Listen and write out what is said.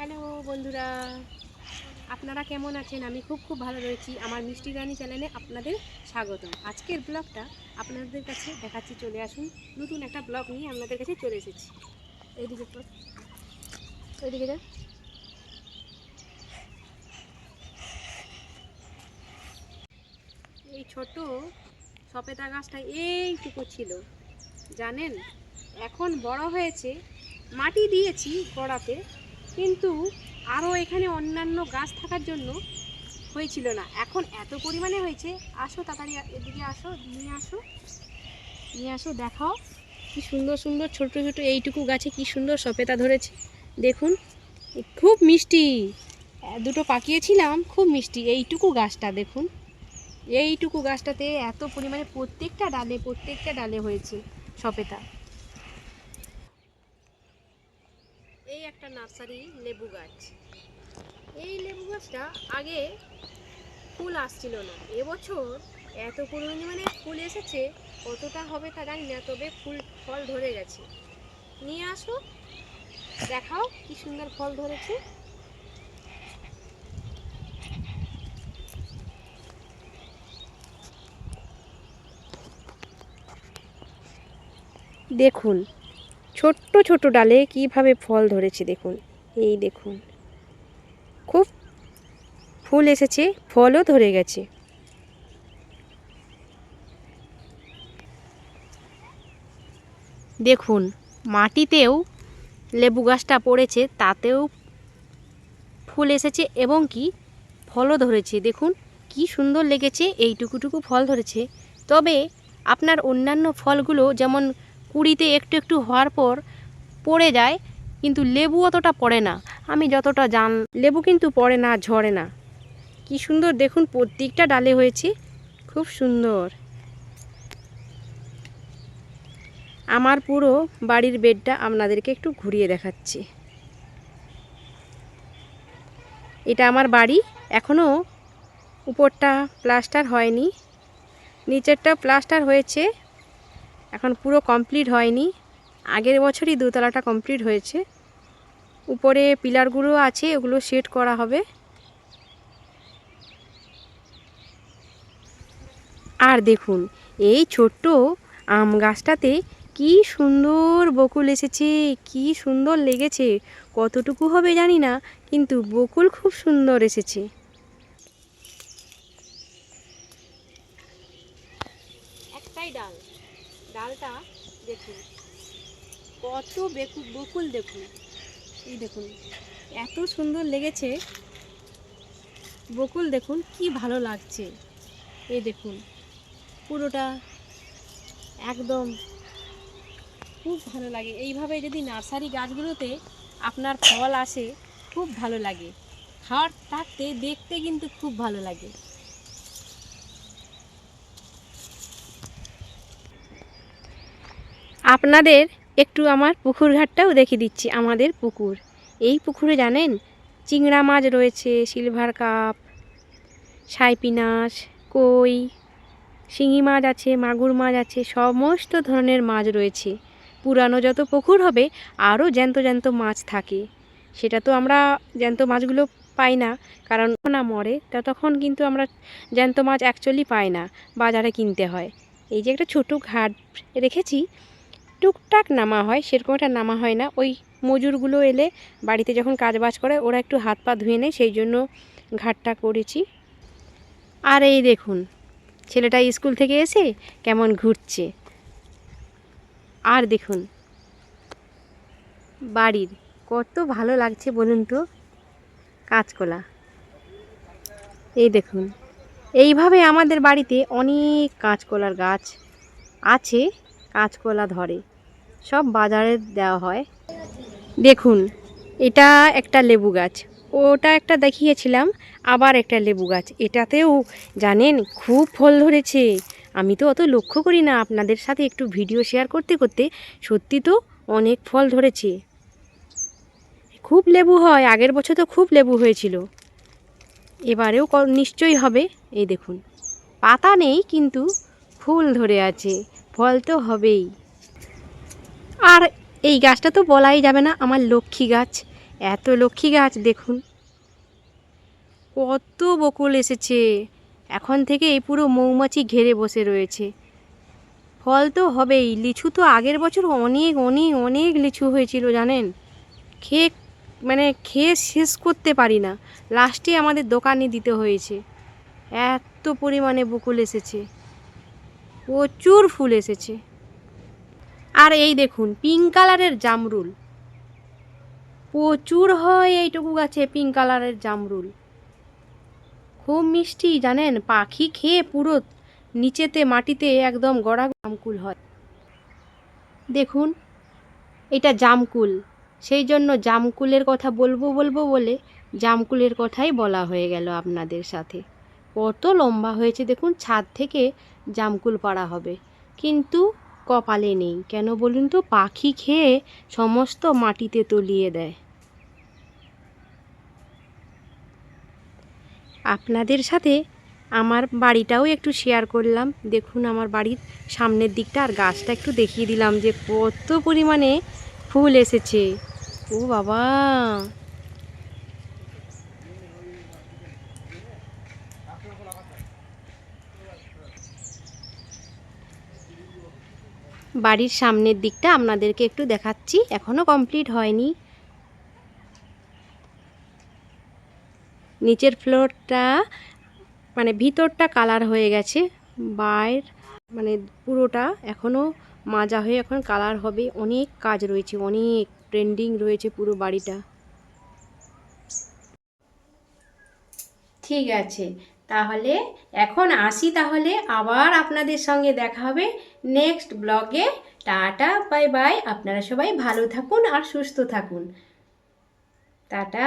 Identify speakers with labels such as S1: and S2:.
S1: Hello বন্ধুরা, আপনারা কেমন আছেন? আমি খুব খুব ভালো রয়েছি। আমার মিষ্টি রানী চ্যানেলে আপনাদের স্বাগতম। আজকের ব্লগটা আপনাদের কাছে দেখাচ্ছি, চলে আসুন। নতুন একটা ব্লগ নিয়ে আপনাদের কাছে চলে এসেছি। এইদিকে তো ওইদিকে যান এই ছোট সপেতা গাছটা এইটুকু ছিল। জানেন, এখন বড় হয়েছে। মাটি দিয়েছি গোড়াতে। কিন্তু আরও এখানে অন্যান্য গাছ থাকার জন্য হয়েছিল না। এখন এত পরিমাণে হয়েছে। আসো তাড়াতাড়ি এদিকে আসো, নিয়ে আসো। নিয়ে আসো, দেখাও। কি সুন্দর সুন্দর ছোট ছোট এইটুকু গাছে কি সুন্দর সপেতা ধরেছে। দেখুন, খুব মিষ্টি। দুটো পাকিয়েছিলাম, খুব মিষ্টি। এইটুকু গাছটা, দেখুন। এইটুকু গাছটাতে এত পরিমাণে প্রত্যেকটা ডালে প্রত্যেকটা ডালে হয়েছে সপেতা এই একটা নার্সারি লেবু গাছ। এই লেবু গাছটা আগে ফুল আসছিল না। এবছর এত পরিমাণে ফুল এসেছে, কতটা হবে তা জানি না, তবে ফুল ফল ধরে গেছে। নিয়ে আসো, দেখাও কি সুন্দর ফল ধরেছে। দেখুন ছোট্ট ছোট ডালে কীভাবে ফল ধরেছে দেখুন। এই দেখুন। খুব ফুল এসেছে, ফলও ধরে গেছে। দেখুন, মাটিতেও লেবু গাছটা পড়েছে, তাতেও ফুল এসেছে এবং কি ফলও ধরেছে। দেখুন, কি সুন্দর লেগেছে, এইটুকুটুকু ফল ধরেছে। তবে আপনার অন্যান্য ফলগুলো যেমন কুড়িতে একটু একটু হওয়ার পর পড়ে যায়, কিন্তু লেবু অতটা পড়ে না। আমি যতটা জান, লেবু কিন্তু পড়ে না, ঝরে না। কি সুন্দর দেখুন, প্রত্যেকটা ডালে হয়েছে, খুব সুন্দর। আমার পুরো বাড়ির বেডটা আপনাদেরকে একটু ঘুরিয়ে দেখাচ্ছি। এটা আমার বাড়ি এখনও উপরটা প্লাস্টার হয়নি। নিচেরটা প্লাস্টার হয়েছে এখন পুরো কমপ্লিট হয়নি। আগের বছরই দোতলাটা কমপ্লিট হয়েছে। উপরে পিলারগুলো আছে ওগুলো সেট করা হবে। আর দেখুন, এই ছোট্ট আম গাছটাতে কি সুন্দর বকুল এসেছে, কি সুন্দর লেগেছে। কতটুকু হবে জানি না, কিন্তু বকুল খুব সুন্দর এসেছে। একটাই ডাল। ডালটা দেখুন। কত বেকু বকুল দেখুন। এই দেখুন, এত সুন্দর লেগেছে। বকুল দেখুন, কি ভালো লাগছে। এই দেখুন, পুরোটা একদম খুব ভালো লাগে। এইভাবে যদি নার্সারি গাছগুলোতে আপনার ফল আসে, খুব ভালো লাগে। খাওয়ার থাকতে, দেখতে কিন্তু খুব ভালো লাগে। আপনাদের একটু আমার পুকুর ঘাটটাও দেখিয়ে দিচ্ছি, আমাদের পুকুর। এই পুকুরে জানেন, চিংড়া মাছ রয়েছে, সিলভার কাপ সাইপিনাস কই, শিঙি মাছ আছে, মাগুর মাছ আছে, সমস্ত ধরনের মাছ রয়েছে। পুরানো যত পুকুর হবে, আরও জ্যান্ত জ্যান্ত মাছ থাকে। সেটা তো আমরা জ্যান্ত মাছগুলো পাই না, কারণ না মরে, তা তখন কিন্তু আমরা জ্যান্ত মাছ অ্যাকচুয়ালি পাই না, বাজারে কিনতে হয়। এই যে একটা ছোটো ঘাট রেখেছি টুকটাক নামা হয়, সেরকম একটা নামা হয় না। ওই মজুরগুলো এলে বাড়িতে যখন কাজ বাজ করে, ওরা একটু হাত পা ধুয়ে নেয়, সেই জন্য ঘাটটা করেছি। আর এই দেখুন, ছেলেটা স্কুল থেকে এসে কেমন ঘুরছে। আর দেখুন, বাড়ির কত ভালো লাগছে বলুন তো? কাঁচকলা। এই দেখুন, এইভাবে আমাদের বাড়িতে অনেক কাঁচকলার গাছ আছে। কাঁচকলা ধরে। সব বাজারে দেওয়া হয়। দেখুন, এটা একটা লেবু গাছ। ওটা একটা দেখিয়েছিলাম, আবার একটা লেবু গাছ। এটাতেও, জানেন, খুব ফল ধরেছে। আমি তো অত লক্ষ্য করি না আপনাদের সাথে একটু ভিডিও শেয়ার করতে করতে, সত্যি তো অনেক ফল ধরেছে। খুব লেবু হয়, আগের বছর তো খুব লেবু হয়েছিল। এবারেও নিশ্চয়ই হবে। এই দেখুন, পাতা নেই কিন্তু ফুল ধরে আছে। ফল তো হবেই। আর এই গাছটা তো বলাই যাবে না আমার লক্ষ্মী গাছ। এত লক্ষ্মী গাছ, দেখুন। কত বকুল এসেছে। এখন থেকে এই পুরো মৌমাছি ঘেরে বসে রয়েছে। ফল তো হবেই। লিচু তো আগের বছর অনেক অনেক অনেক লিচু হয়েছিল, জানেন? খেয়ে মানে খেয়ে শেষ করতে পারি না। লাস্টে আমাদের দোকানে দিতে হয়েছে। এত পরিমাণে বকুল এসেছে। প্রচুর ফুল এসেছে। আর এই দেখুন পিঙ্ক কালারের জামরুল। প্রচুর হয় এইটুকু গাছে পিঙ্ক কালারের জামরুল। খুব মিষ্টি, জানেন? পাখি খেয়ে পুরো নিচেতে, মাটিতে একদম গড়া জামকুল হয়। দেখুন, এটা জামকুল। সেই জন্য জামকুলের কথা বলব বলব বলে জামকুলের কথাই বলা হয়ে গেল আপনাদের সাথে। কত লম্বা হয়েছে, দেখুন, ছাদ থেকে জামকুল পাড়া হবে। কিন্তু কপালে নেই। কেন বলুন তো? পাখি খেয়ে সমস্ত মাটিতে তলিয়ে দেয়। আপনাদের সাথে আমার বাড়িটাও একটু শেয়ার করলাম। দেখুন আমার বাড়ির সামনের দিকটা আর গাছটা একটু দেখিয়ে দিলাম যে কত পরিমাণে ফুল এসেছে। ও বাবা! বাড়ির সামনের দিকটা আপনাদেরকে একটু দেখাচ্ছি এখনও কমপ্লিট হয়নি। নিচের ফ্লোরটা মানে ভিতরটা কালার হয়ে গেছে, বাইর মানে পুরোটা এখনও মাজা হয়ে এখন কালার হবে। অনেক কাজ রয়েছে, অনেক ট্রেন্ডিং রয়েছে পুরো বাড়িটা। ঠিক আছে। তাহলে এখন আসি তাহলে। আবার আপনাদের সঙ্গে দেখা হবে নেক্সট ব্লগে। Tata, bye bye. আপনারা সবাই ভালো থাকুন আর সুস্থ থাকুন। টাটা